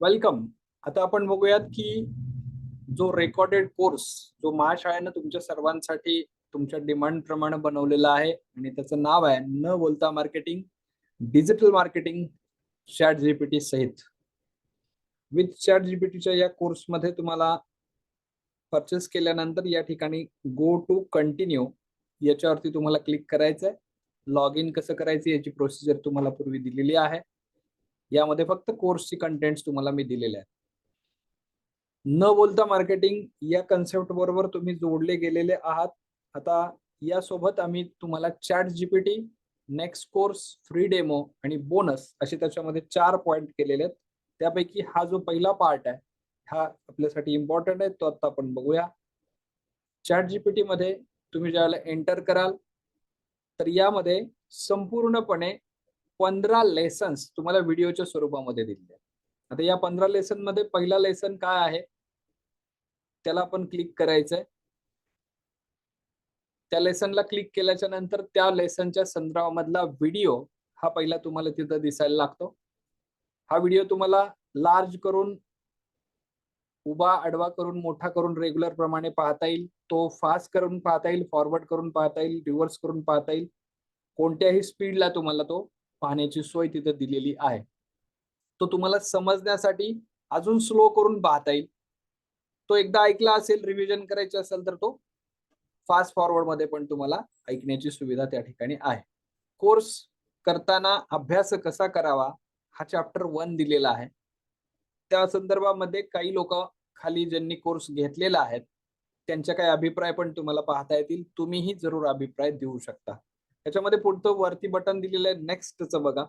Welcome. आता आपण बघूयात की जो रेकॉर्डेड कोर्स जो महाशाळेनं तुमच्या सर्वांसाठी तुमच्या डिमांड प्रमाणे बनवलेला आहे आणि त्याचं नाव आहे न बोलता marketing digital marketing chat GPT सहित. विथ चॅट जीपीटीच्या या कोर्समध्ये तुम्हाला परचेस केल्यानंतर या ठिकाणी गो टू कंटिन्यू याच्यावरती तुम्हाला क्लिक करायचं आहे लॉग इन कसं करायचं याची प्रोसिजर तुम्हाला पूर्वी दिलेली आहे. यामध्ये फक्त कोर्सची कंटेंट्स तुम्हाला मी दिलेले आहेत. न बोलता मार्केटिंग या कन्सेप्ट बरोबर तुम्ही जोडले गेलेले आहात. आता यासोबत आम्ही तुम्हाला chat GPT next course free demo आणि बोनस असे त्याच्यामध्ये चार पॉइंट केलेले आहेत. त्यापैकी हा जो पहिला पार्ट आहे हा आपल्यासाठी इम्पॉर्टंट आहे तो आता आपण बघूया. चॅट जीपीटी मध्ये तुम्ही ज्यावेळेला एंटर कराल तर यामध्ये संपूर्णपणे पंधरा लेसन्स तुम्हाला व्हिडिओच्या स्वरूपामध्ये दिलेले आता या पंधरा लेसनमध्ये पहिला लेसन काय आहे? त्याला आपण क्लिक करायचंय. त्या लेसनला क्लिक केल्याच्यानंतर त्या लेसनच्या संदर्भामधला व्हिडिओ हा पहिला तुम्हाला तिथं दिसायला लागतो. हा व्हिडिओ तुम्हाला लार्ज करून उभा आडवा करून मोठा करून रेग्युलर प्रमाणे पाहता येईल. तो फास्ट करून पाहता येईल फॉरवर्ड करून पाहता येईल रिव्हर्स करून पाहता येईल. कोणत्याही स्पीडला तुम्हाला तो पाहण्याची सोय तिथं दिलेली आहे. तो तुम्हाला समजण्यासाठी अजून स्लो करून पाहता येईल. तो एकदा ऐकला असेल रिव्हिजन करायचे असेल तर तो फास्ट फॉरवर्डमध्ये पण तुम्हाला ऐकण्याची सुविधा त्या ठिकाणी आहे. कोर्स करताना अभ्यास कसा करावा हा चॅप्टर वन दिलेला आहे. त्या संदर्भामध्ये काही लोक खाली ज्यांनी कोर्स घेतलेला आहेत त्यांच्या काही अभिप्राय पण तुम्हाला पाहता येतील. तुम्हीही जरूर अभिप्राय देऊ शकता. त्याच्यामध्ये पुढचं वरती बटन दिलेलं आहे नेक्स्टचं बघा.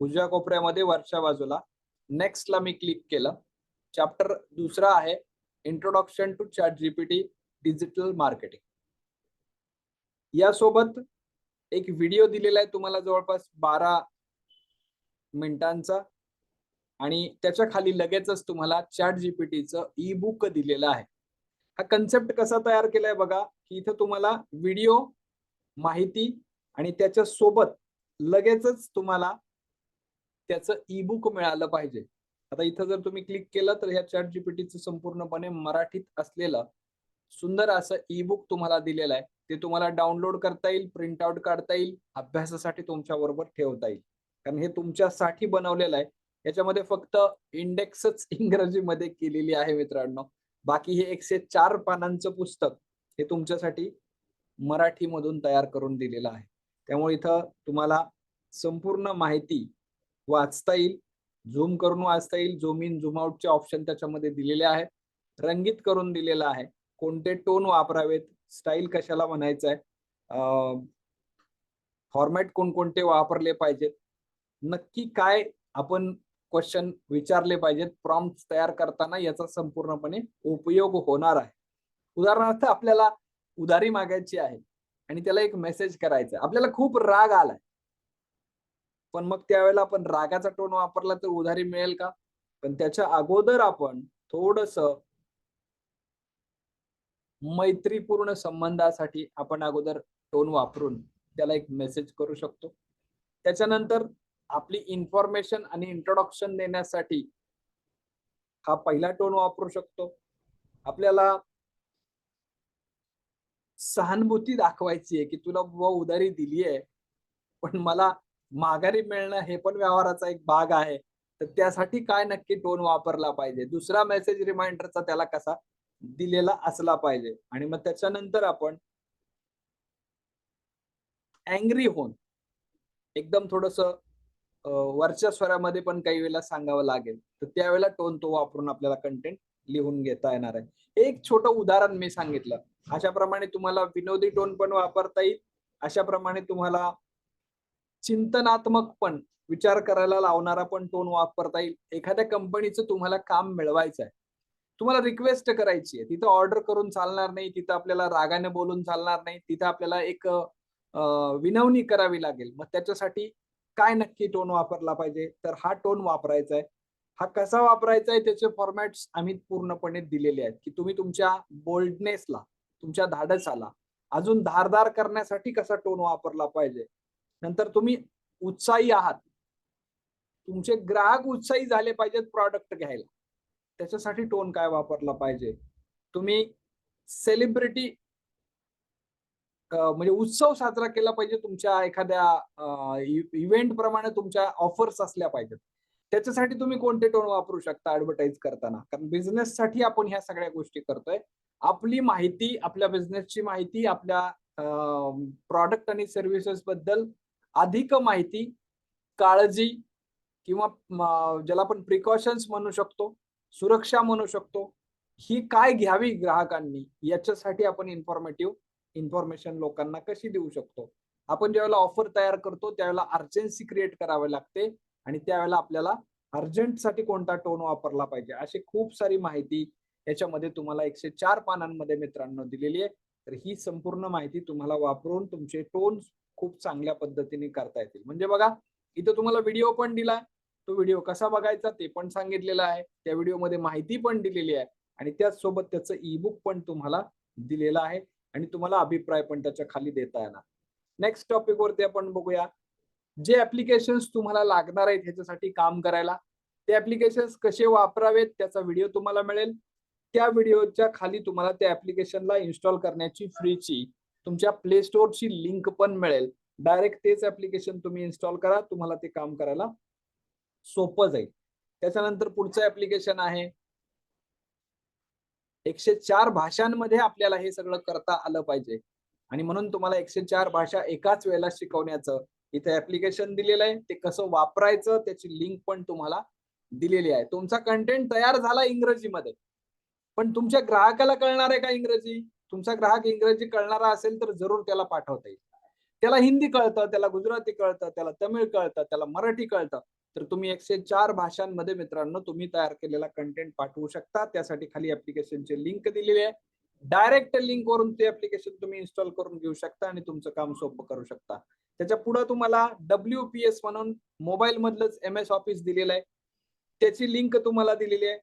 उजव्या कोपऱ्यामध्ये वरच्या बाजूला. नेक्स्टला मी क्लिक केलं. चॅप्टर दुसरा आहे introduction to chat GPT digital marketing यासोबत एक व्हिडिओ दिलेला आहे तुम्हाला जवळपास बारा मिनिटांचा. आणि त्याच्याखाली लगेचच तुम्हाला चॅट जीपीटीचं ई बुक दिलेलं आहे. हा कन्सेप्ट कसा तयार केलाय बघा की इथं तुम्हाला व्हिडिओ माहिती आणि त्याच्या सोबत लगेचच तुम्हाला त्याचं ई बुक मिळालं पाहिजे. आता इथं जर तुम्ही क्लिक केलं तर ह्या चॅट जीपीटीचं संपूर्णपणे मराठीत असलेलं सुंदर असं ई बुक तुम्हाला दिलेलं आहे. ते तुम्हाला डाउनलोड करता येईल प्रिंट आउट काढता येईल अभ्यासासाठी तुमच्या बरोबर ठेवता येईल. कारण हे तुमच्यासाठी बनवलेलं आहे. याच्यामध्ये फक्त इंडेक्सच इंग्रजीमध्ये केलेली आहे मित्रांनो. बाकी हे एकशे चार पानांचं पुस्तक हे तुमच्यासाठी मराठीमधून तयार करून दिलेलं आहे. त्यामुळे इथं तुम्हाला संपूर्ण माहिती वाचता येईल झूम करून वाचता येईल झूम इन झूम आउटचे ऑप्शन त्याच्यामध्ये दिलेले आहेत. रंगीत करून दिलेलं आहे. कोणते टोन वापरावेत स्टाईल कशाला म्हणायचं आहे फॉर्मॅट कोणकोणते वापरले पाहिजेत नक्की काय आपण क्वेश्चन विचारले पाहिजेत प्रॉम्प्ट तयार करताना याचा संपूर्णपणे उपयोग होणार आहे. उदाहरणार्थ आपल्याला उधारी मागायची आहे. आणि त्याला एक मेसेज करायचा आपल्याला खूप राग आलाय. पण मग त्यावेळेला आपण रागाचा टोन वापरला तर उधारी मिळेल का? पण त्याच्या अगोदर आपण थोडस मैत्रीपूर्ण संबंधासाठी आपण अगोदर टोन वापरून त्याला एक मेसेज करू शकतो. त्याच्यानंतर आपली इन्फॉर्मेशन आणि इंट्रोडक्शन देण्यासाठी हा पहिला टोन वापरू शकतो. आपल्याला सहानुभूती दाखवायची आहे की तुला बुवा उधारी दिली आहे. पण मला माघारी मिळणं हे पण व्यवहाराचा एक भाग आहे. तर त्यासाठी काय नक्की टोन वापरला पाहिजे? दुसरा मेसेज रिमाइंडरचा त्याला कसा? दिलेला असला पाहिजे. आणि मग त्याच्यानंतर आपण अँग्री होऊन एकदम थोडस वरच्या स्वरामध्ये पण काही वेळेला सांगावं लागेल. तर त्यावेळेला टोन तो वापरून आपल्याला कंटेंट लिहून घेता येणार आहे. एक छोटं उदाहरण मी सांगितलं. अशा प्रमाणे तुम्हाला विनोदी टोन पण वापरता येईल. अशा प्रमाणे तुम्हाला चिंतनात्मक पण विचार करायला लावणारा पण टोन वापरता येईल. एखाद्या कंपनीचं तुम्हाला काम मिळवायचं आहे. तुम्हाला रिक्वेस्ट करायची आहे. तिथं ऑर्डर करून चालणार नाही. तिथं आपल्याला रागाने बोलून चालणार नाही. तिथं आपल्याला एक विनवणी करावी लागेल. मग त्याच्यासाठी काय नक्की टोन वापरला पाहिजे? तर हा टोन वापरायचा आहे. हा कसा वापरायचा आहे? त्याचे फॉर्मॅट्स आम्ही पूर्णपणे दिलेले आहेत. की तुम्ही तुमच्या बोल्डनेसला तुमच्या धाडस आला. अजून धारदार करण्यासाठी कसा टोन वापरला पाहिजे? नंतर तुम्ही उत्साही आहात. तुमचे ग्राहक उत्साही झाले पाहिजेत प्रॉडक्ट घ्यायला. त्याच्यासाठी टोन काय वापरला पाहिजे? तुम्ही सेलिब्रिटी म्हणजे उत्सव साजरा केला पाहिजे तुमच्या एखाद्या इव्हेंट e-, प्रमाणे तुमच्या ऑफर्स असल्या पाहिजेत. त्याच्यासाठी तुम्ही कोणते टोन वापरू शकता ऍडव्हर्टाईज करताना? कारण बिझनेस साठी आपण ह्या सगळ्या गोष्टी करतोय. आपली माहिती आपल्या बिझनेसची माहिती आपल्या प्रॉडक्ट आणि सर्व्हिसेस बद्दल अधिक माहिती काळजी किंवा ज्याला आपण प्रिकॉशन्स म्हणू शकतो सुरक्षा म्हणू शकतो ही काय घ्यावी ग्राहकांनी याच्यासाठी आपण इन्फॉर्मेटिव्ह इन्फॉर्मेशन लोकांना कशी देऊ शकतो? आपण ज्यावेळेला ऑफर तयार करतो त्यावेळेला अर्जन्सी क्रिएट करावी लागते. आणि त्यावेळेला आपल्याला अर्जंटसाठी कोणता टोन वापरला पाहिजे अशी खूप सारी माहिती याच्यामध्ये तुम्हाला एकशे चार पानांमध्ये मित्रांनो दिलेली आहे. तर ही संपूर्ण माहिती तुम्हाला वापरून तुमचे टोन खूप चांगल्या पद्धतीने करता येतील. म्हणजे बघा इथं तुम्हाला व्हिडिओ पण दिलाय तो व्हिडिओ कसा बघायचा ते पण सांगितलेलं आहे. त्या व्हिडिओमध्ये माहिती पण दिलेली आहे आणि त्याचसोबत त्याचं ई बुक पण तुम्हाला दिलेलं आहे आणि तुम्हाला अभिप्राय पण त्याच्याखाली देता येणार. नेक्स्ट टॉपिक वरती आपण बघूया. जे ऍप्लिकेशन्स तुम्हाला लागणार आहेत ह्याच्यासाठी काम करायला ते ऍप्लिकेशन्स कसे वापरावेत त्याचा व्हिडिओ तुम्हाला मिळेल. त्या व्हिडिओच्या खाली तुम्हाला त्या ऍप्लिकेशनला इन्स्टॉल करण्याची फ्रीची तुमच्या प्ले स्टोअरची लिंक पण मिळेल. डायरेक्ट तेच ऍप्लिकेशन तुम्ही इन्स्टॉल करा तुम्हाला ते काम करायला सोपं जाईल. त्याच्यानंतर पुढचं ऍप्लिकेशन आहे. एकशे चार भाषांमध्ये आपल्याला हे सगळं करता आलं पाहिजे. आणि म्हणून तुम्हाला एकशे चार भाषा एकाच वेळेला शिकवण्याचं इथे ऍप्लिकेशन दिलेलं आहे. ते कसं वापरायचं त्याची लिंक पण तुम्हाला दिलेली आहे. तुमचा कंटेंट तयार झाला इंग्रजीमध्ये. पण तुमच्या ग्राहकाला कळणार आहे का इंग्रजी? तुमचा ग्राहक इंग्रजी कळणारा असेल तर जरूर त्याला पाठवता येईल. त्याला हिंदी कळतं त्याला गुजराती कळतं त्याला तमिळ कळतं त्याला मराठी कळतं. तर तुम्ही एकशे चार भाषांमध्ये मित्रांनो तुम्ही तयार केलेला कंटेंट पाठवू शकता. त्यासाठी खाली ऍप्लिकेशनची लिंक दिलेली आहे. डायरेक्ट लिंक वरून ते ऍप्लिकेशन तुम्ही इन्स्टॉल करून घेऊ शकता आणि तुमचं काम सोपं करू शकता. त्याच्या पुढे तुम्हाला डब्ल्यू पी एस म्हणून मोबाईल मधलंच एम एस ऑफिस दिलेलं आहे. त्याची लिंक तुम्हाला दिलेली आहे.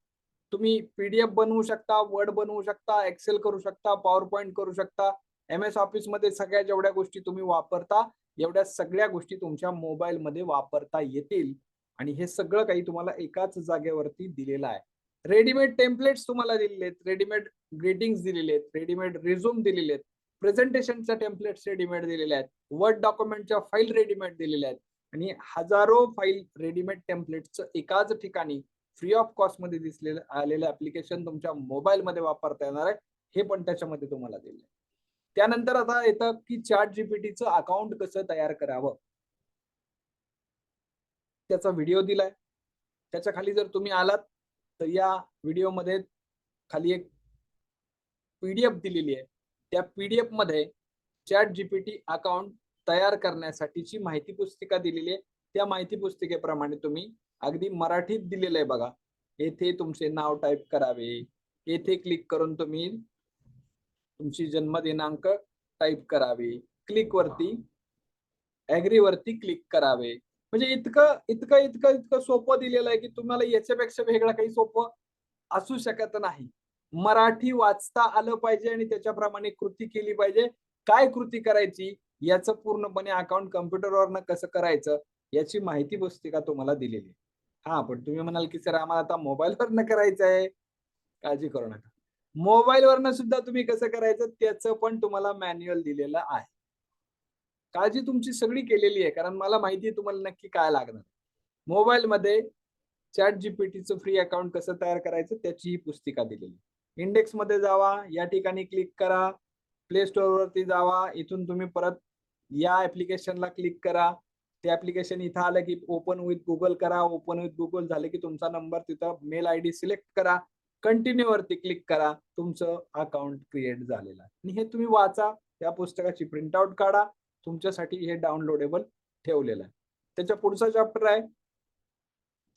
तुम्ही पीडीएफ बनवू शकता वर्ड बनवू शकता एक्सेल करू शकता पॉवर पॉईंट करू शकता. एम एस ऑफिसमध्ये सगळ्या जेवढ्या गोष्टी तुम्ही वापरता एवढ्या सगळ्या गोष्टी तुमच्या मोबाईल मध्ये वापरता येतील. आणि हे सगळं काही तुम्हाला एकाच जागेवरती दिलेलं आहे. रेडीमेड टेम्पलेट्स तुम्हाला दिलेले आहेत. रेडीमेड ग्रीटिंग्स दिलेले आहेत. रेडीमेड रिझ्युम दिलेले आहेत. प्रेझेंटेशनच्या टेम्पलेट्स रेडीमेड दिलेले आहेत. वर्ड डॉक्युमेंटच्या फाईल रेडीमेड दिलेल्या आहेत. आणि हजारो फाईल रेडीमेड टेम्पलेटचं एकाच ठिकाणी फ्री ऑफ कॉस्टमध्ये दिसलेलं आलेलं ऍप्लिकेशन तुमच्या मोबाईल मध्ये वापरता येणार आहे हे पण त्याच्यामध्ये तुम्हाला दिलं आहे त्यानंतर आता येतं की चॅट जीपीटीचं अकाउंट कसं तयार करावं? त्याचा व्हिडिओ दिलाय. त्याच्याखाली जर तुम्ही आलात तर या व्हिडिओमध्ये खाली एक पीडीएफ दिलेली आहे. त्या पीडीएफमध्ये चॅट जीपीटी अकाउंट तयार करण्यासाठीची माहिती पुस्तिका दिलेली आहे. त्या माहिती पुस्तिकेप्रमाणे तुम्ही अगदी मराठीत दिलेलं आहे बघा. येथे तुमचे नाव टाईप करावे. येथे क्लिक करून तुम्ही तुमची जन्मदिनांक टाईप करावे. क्लिक वरती ऍग्री वरती क्लिक करावे. म्हणजे इतकं इतकं इतकं इतकं सोपं दिलेलं आहे की तुम्हाला याच्यापेक्षा वेगळं काही सोपं असू शकत नाही. मराठी वाचता आलं पाहिजे आणि त्याच्याप्रमाणे कृती केली पाहिजे. काय कृती करायची याचं पूर्णपणे अकाउंट कम्प्युटरवरनं कसं करायचं याची माहिती पुस्तिका तुम्हाला दिलेली हा पण तुम्ही म्हणाल की सर आम्हाला आता मोबाईलवरनं करायचं आहे. काळजी करू नका. मोबाईलवरनं सुद्धा तुम्ही कसं करायचं त्याचं पण तुम्हाला मॅन्युअल दिलेलं आहे. काळजी तुमची सगळी केलेली आहे कारण मला माहिती आहे तुम्हाला नक्की काय लागणार. मोबाईल मध्ये चॅट जीपीटीचं फ्री अकाउंट कसं तयार करायचं त्याची ही पुस्तिका दिलेली इंडेक्समध्ये जावा या ठिकाणी क्लिक करा प्ले स्टोअरवरती जावा इथून तुम्ही परत या ऍप्लिकेशनला क्लिक करा. ते ऍप्लिकेशन इथं आलं की ओपन विथ गुगल करा ओपन विथ गुगल झालं की तुमचा नंबर तिथं मेल आय डी सिलेक्ट करा कंटिन्यू वरती क्लिक करा तुमचं अकाउंट क्रिएट झालेलं आणि हे तुम्ही वाचा त्या पुस्तकाची प्रिंटआउट काढा तुमच्यासाठी हे डाउनलोडेबल ठेवलेलं आहे. त्याच्या पुढचा चॅप्टर आहे.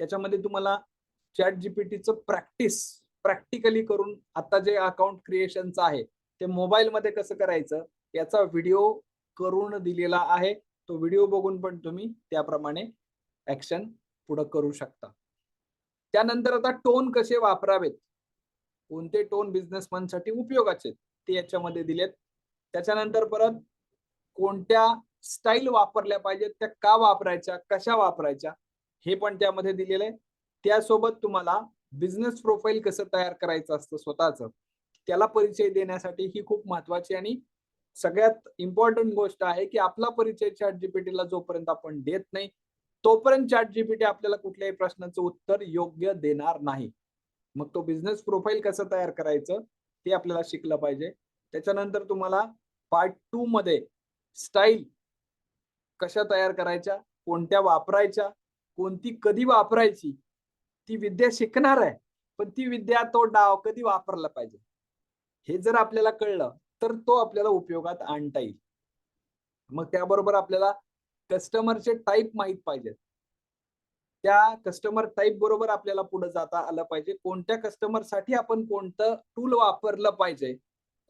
त्याच्यामध्ये तुम्हाला चॅट जीपीटीचं प्रॅक्टिस प्रॅक्टिकली करून आता जे अकाउंट क्रिएशनचं आहे ते मोबाईल मध्ये कसं करायचं याचा व्हिडिओ करून दिलेला आहे. तो व्हिडिओ बघून पण तुम्ही त्याप्रमाणे ऍक्शन पुढे करू शकता. त्यानंतर आता टोन कसे वापरावेत? कोणते टोन बिझनेसमॅनसाठी उपयोगाचे ते याच्यामध्ये दिलेत. त्याच्यानंतर परत कोणत्या स्टाईल वापरल्या पाहिजेत त्या का वापरायच्या कशा वापरायच्या हे पण त्यामध्ये दिलेलं आहे. त्यासोबत तुम्हाला बिझनेस प्रोफाईल कसं तयार करायचं असतं स्वतःच त्याला परिचय देण्यासाठी ही खूप महत्वाची आणि सगळ्यात इम्पॉर्टंट गोष्ट आहे की आपला परिचय चॅट जीपीटीला जोपर्यंत आपण देत नाही तोपर्यंत चॅट जीपीटी आपल्याला कुठल्याही प्रश्नाचं उत्तर योग्य देणार नाही. मग तो बिझनेस प्रोफाईल कसं तयार करायचं ते आपल्याला शिकलं पाहिजे. त्याच्यानंतर तुम्हाला पार्ट टू मध्ये स्टाईल कशा तयार करायच्या कोणत्या वापरायच्या कोणती कधी वापरायची ती विद्या शिकणार आहे पण ती विद्या तो डाव कधी वापरला पाहिजे? हे जर आपल्याला कळलं तर तो आपल्याला उपयोगात आणता येईल. मग त्याबरोबर आपल्याला कस्टमरचे टाईप माहीत पाहिजेत. त्या कस्टमर टाईप बरोबर आपल्याला पुढे जाता आलं पाहिजे. कोणत्या कस्टमरसाठी आपण कोणतं टूल वापरलं पाहिजे?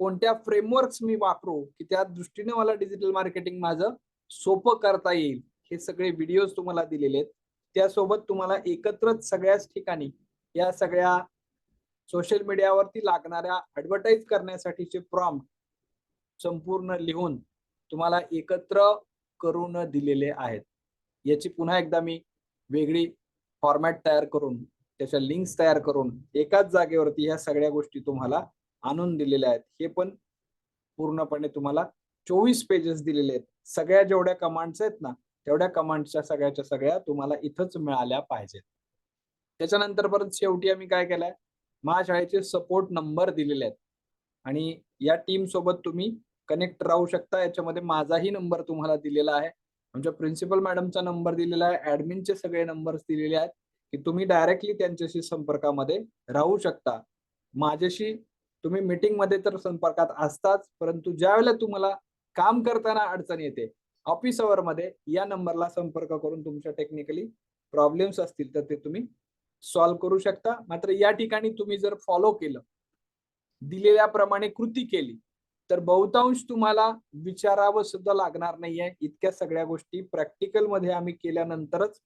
कोणत्या फ्रेमवर्क्स मी वापरू की त्या दृष्टीने मला डिजिटल मार्केटिंग माझं सोपं करता येईल? हे सगळे व्हिडिओज तुम्हाला दिलेले आहेत. त्यासोबत तुम्हाला एकत्रच सगळ्याच ठिकाणी या सगळ्या सोशल मीडियावरती लागणाऱ्या ऍडव्हर्टाईज करण्यासाठीचे प्रॉम्प्ट संपूर्ण लिहून तुम्हाला एकत्र करून दिलेले आहेत. याची पुन्हा एकदा मी वेगळी फॉर्मॅट तयार करून त्याच्या लिंक्स तयार करून एकाच जागेवरती ह्या सगळ्या गोष्टी तुम्हाला आणून दिलेले आहेत. हे पण पूर्णपणे तुम्हाला चोवीस पेजेस दिलेले आहेत. सगळ्या जेवढ्या कमांड्स आहेत ना तेवढ्या कमांडच्या सगळ्याच्या सगळ्या तुम्हाला इथंच मिळाल्या पाहिजेत. त्याच्यानंतर परत शेवटी आम्ही काय केलंय? महाशाळेचे सपोर्ट नंबर दिलेले आहेत. आणि या टीम सोबत तुम्ही कनेक्ट राहू शकता. याच्यामध्ये माझाही नंबर तुम्हाला दिलेला आहे. आमच्या प्रिन्सिपल मॅडमचा नंबर दिलेला आहे. ऍडमिनचे सगळे नंबर्स दिलेले आहेत. की तुम्ही डायरेक्टली त्यांच्याशी संपर्कामध्ये राहू शकता. माझ्याशी तुम्ही मीटिंगमध्ये तर संपर्कात असताच परंतु ज्यावेळेला तुम्हाला काम करताना अडचण येते ऑफिसमध्ये या नंबरला संपर्क करून तुमच्या टेक्निकली प्रॉब्लेम्स असतील तर ते तुम्ही सॉल्व्ह करू शकता. मात्र या ठिकाणी तुम्ही जर फॉलो केलं दिलेल्याप्रमाणे कृती केली तर बहुतांश तुम्हाला विचारावं सुद्धा लागणार नाहीये. इतक्या सगळ्या गोष्टी प्रॅक्टिकलमध्ये आम्ही केल्यानंतरच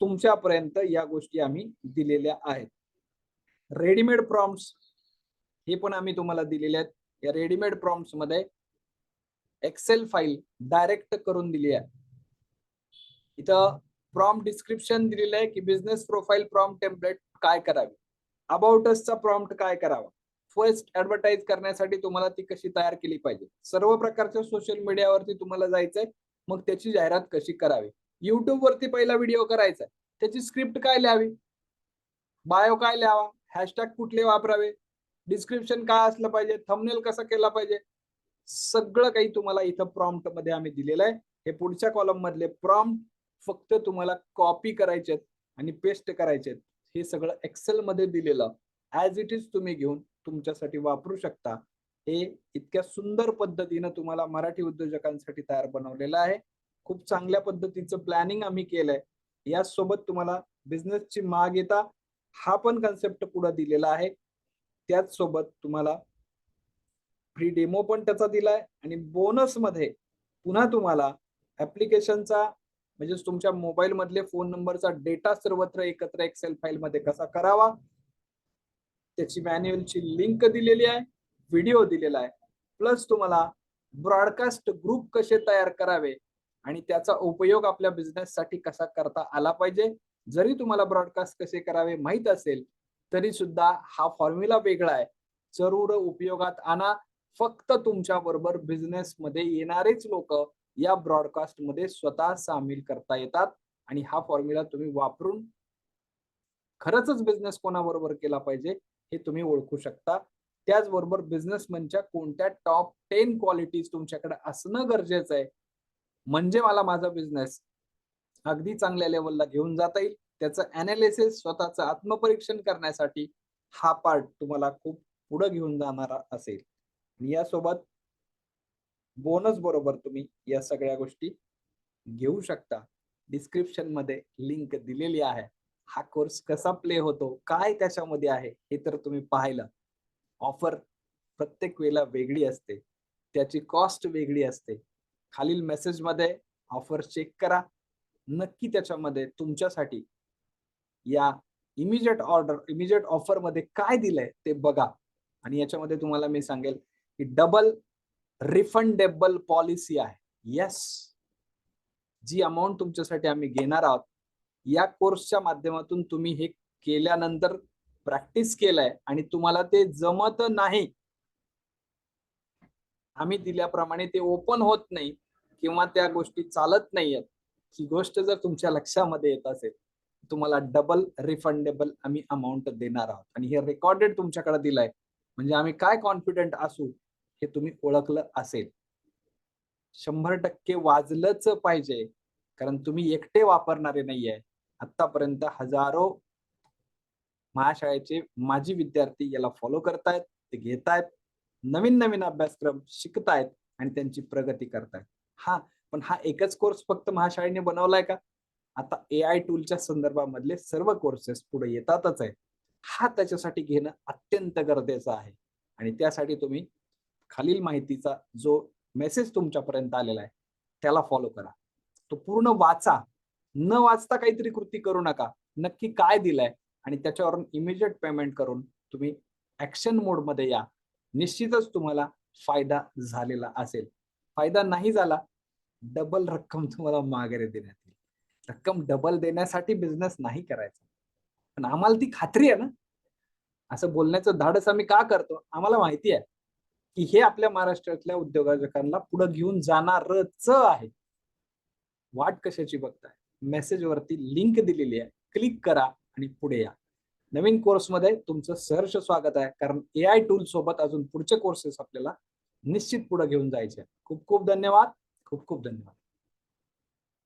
तुमच्यापर्यंत या गोष्टी आम्ही दिलेल्या आहेत. रेडीमेड प्रॉम्प्ट हे पण आम्ही तुम्हाला दिलेले आहेत. या रेडीमेड प्रॉम्प्टमध्ये एक्सेल फाईल डायरेक्ट करून दिली आहे. इथं प्रॉम्प्ट डिस्क्रिप्शन दिलेलं आहे की बिझनेस प्रोफाईल प्रॉम्प्ट टेम्पलेट काय करावे? अबाउटसचा प्रॉम्प्ट काय करावा? फर्स्ट ऍडव्हर्टाईज करण्यासाठी तुम्हाला ती कशी तयार केली पाहिजे? सर्व प्रकारच्या सोशल मीडियावरती तुम्हाला जायचंय. मग त्याची जाहिरात कशी करावी? युट्यूब वरती पहिला व्हिडिओ करायचा त्याची स्क्रिप्ट काय लिहावी? बायो काय लिहावा? हॅशटॅग कुठले वापरावे? डिस्क्रिप्शन काय असलं पाहिजे? थंबनेल कसा केला पाहिजे? सगळं काही तुम्हाला इथं प्रॉम्प्टमध्ये आम्ही दिलेलं आहे. हे पुढच्या कॉलम मधले प्रॉम्प्ट फक्त तुम्हाला कॉपी करायचे आणि पेस्ट करायचे हे सगळं एक्सेल मध्ये दिलेलं. ऍज इट इज तुम्ही घेऊन तुमच्यासाठी वापरू शकता. हे इतक्या सुंदर पद्धतीनं तुम्हाला मराठी उद्योजकांसाठी तयार बनवलेलं आहे. खूप चांगल्या पद्धतीचं प्लॅनिंग आम्ही केलंय. यासोबत तुम्हाला बिझनेसची माग येता हा पण कन्सेप्ट पुढे दिलेला आहे. त्याच सोबत तुम्हाला फ्री डेमो पण त्याचा दिलाय आणि बोनसमध्ये पुन्हा तुम्हाला ऍप्लिकेशनचा म्हणजे तुमच्या मोबाईल मधले फोन नंबरचा डेटा सर्वत्र एकत्र एक्सेल फाईल मध्ये कसा करावा त्याची मॅन्युअलची लिंक दिलेली आहे व्हिडिओ दिलेला आहे. प्लस तुम्हाला ब्रॉडकास्ट ग्रुप कसे तयार करावे आणि त्याचा उपयोग आपल्या बिझनेस साठी कसा करता आला पाहिजे जरी तुम्हाला ब्रॉडकास्ट कसे करावे माहीत असेल तरी सुद्धा हा फॉर्म्युला वेगळा आहे. जरूर उपयोगात आणा. फक्त तुमच्या बरोबर बिझनेस मध्ये येणारेच लोक या ब्रॉडकास्टमध्ये स्वतः सामील करता येतात. आणि हा फॉर्म्युला तुम्ही वापरून खरंच बिझनेस कोणाबरोबर केला पाहिजे हे तुम्ही ओळखू शकता. त्याचबरोबर बिझनेसमॅनच्या म्हणजे कोणत्या टॉप टेन क्वालिटीज तुमच्याकडे असणं गरजेचं आहे. म्हणजे मला माझा बिझनेस अगदी चांगल्या लेवलला घेऊन जाता येईल. त्याचं अनालिसिस स्वतःचं आत्मपरीक्षण करण्यासाठी हा पार्ट तुम्हाला खूप पुढे घेऊन जाणारा असेल. आणि यासोबत बोनस बरोबर तुम्ही या सगळ्या गोष्टी घेऊ शकता. डिस्क्रिप्शनमध्ये लिंक दिलेली आहे. हा कोर्स कसा प्ले होतो काय त्याच्यामध्ये आहे हे तर तुम्ही पाहिलं. ऑफर प्रत्येक वेळेला वेगळी असते. त्याची कॉस्ट वेगळी असते. खालील मेसेजमध्ये ऑफर चेक करा. नक्की त्याच्यामध्ये तुमच्यासाठी या इमिजिएट ऑर्डर इमिजिएट ऑफरमध्ये काय दिलंय ते बघा. आणि याच्यामध्ये तुम्हाला मी सांगेल की डबल रिफंडेबल पॉलिसी आहे. येस जी अमाऊंट तुमच्यासाठी आम्ही घेणार आहोत या कोर्सच्या माध्यमातून तुम्ही हे केल्यानंतर प्रॅक्टिस केलंय आणि तुम्हाला ते जमत नाही. आम्ही दिल्याप्रमाणे ते ओपन होत नाही किंवा त्या गोष्टी चालत नाहीयेत. ही गोष्ट जर तुमच्या लक्षामध्ये येत असेल तुम्हाला डबल रिफंडेबल आम्ही अमाऊंट देणार आहोत. आणि हे रेकॉर्डेड तुमच्याकडे दिलंय. म्हणजे आम्ही काय कॉन्फिडंट असू हे तुम्ही ओळखलं असेल. शंभर टक्के वाजलंच पाहिजे कारण तुम्ही एकटे वापरणारे नाहीये. आतापर्यंत हजारो महाशाळेचे माजी विद्यार्थी याला फॉलो करतायत ते घेतायत नवीन नवीन अभ्यासक्रम शिकतायत आणि त्यांची प्रगती करतायत. हा पण हा एकच कोर्स फक्त महाशाळेने बनवलाय का? आता ए आय टूलच्या संदर्भामधले सर्व कोर्सेस पुढे येतातच आहे हा त्याच्यासाठी घेणं अत्यंत गरजेचं आहे. आणि त्यासाठी तुम्ही खालील माहितीचा जो मेसेज तुमच्यापर्यंत आलेला आहे त्याला फॉलो करा. तो पूर्ण वाचा. न वाचता काहीतरी कृती करू नका. नक्की काय दिलंय? आणि त्याच्यावरून इमिजिएट पेमेंट करून तुम्ही ऍक्शन मोडमध्ये या. निश्चितच तुम्हाला फायदा झालेला असेल. फायदा नाही झाला डबल रक्कम तुम्हाला माघारी देण्यात येईल. रक्कम डबल देण्यासाठी बिझनेस नाही करायचा. पण आम्हाला ती खात्री आहे ना. असं बोलण्याचं धाडस आम्ही का करतो? आम्हाला माहिती आहे की हे आपल्या महाराष्ट्रातल्या उद्योजकांना पुढे घेऊन जाणारच आहे. वाट कशाची बघताय? मेसेज वरती लिंक दिलेली आहे. क्लिक करा आणि पुढे या. नवीन कोर्समध्ये तुमचं सहर्ष स्वागत आहे. कारण ए आय टूल सोबत अजून पुढचे कोर्सेस आपल्याला निश्चित पुढे घेऊन जायचे खूप खूप धन्यवाद. खूप खूप धन्यवाद.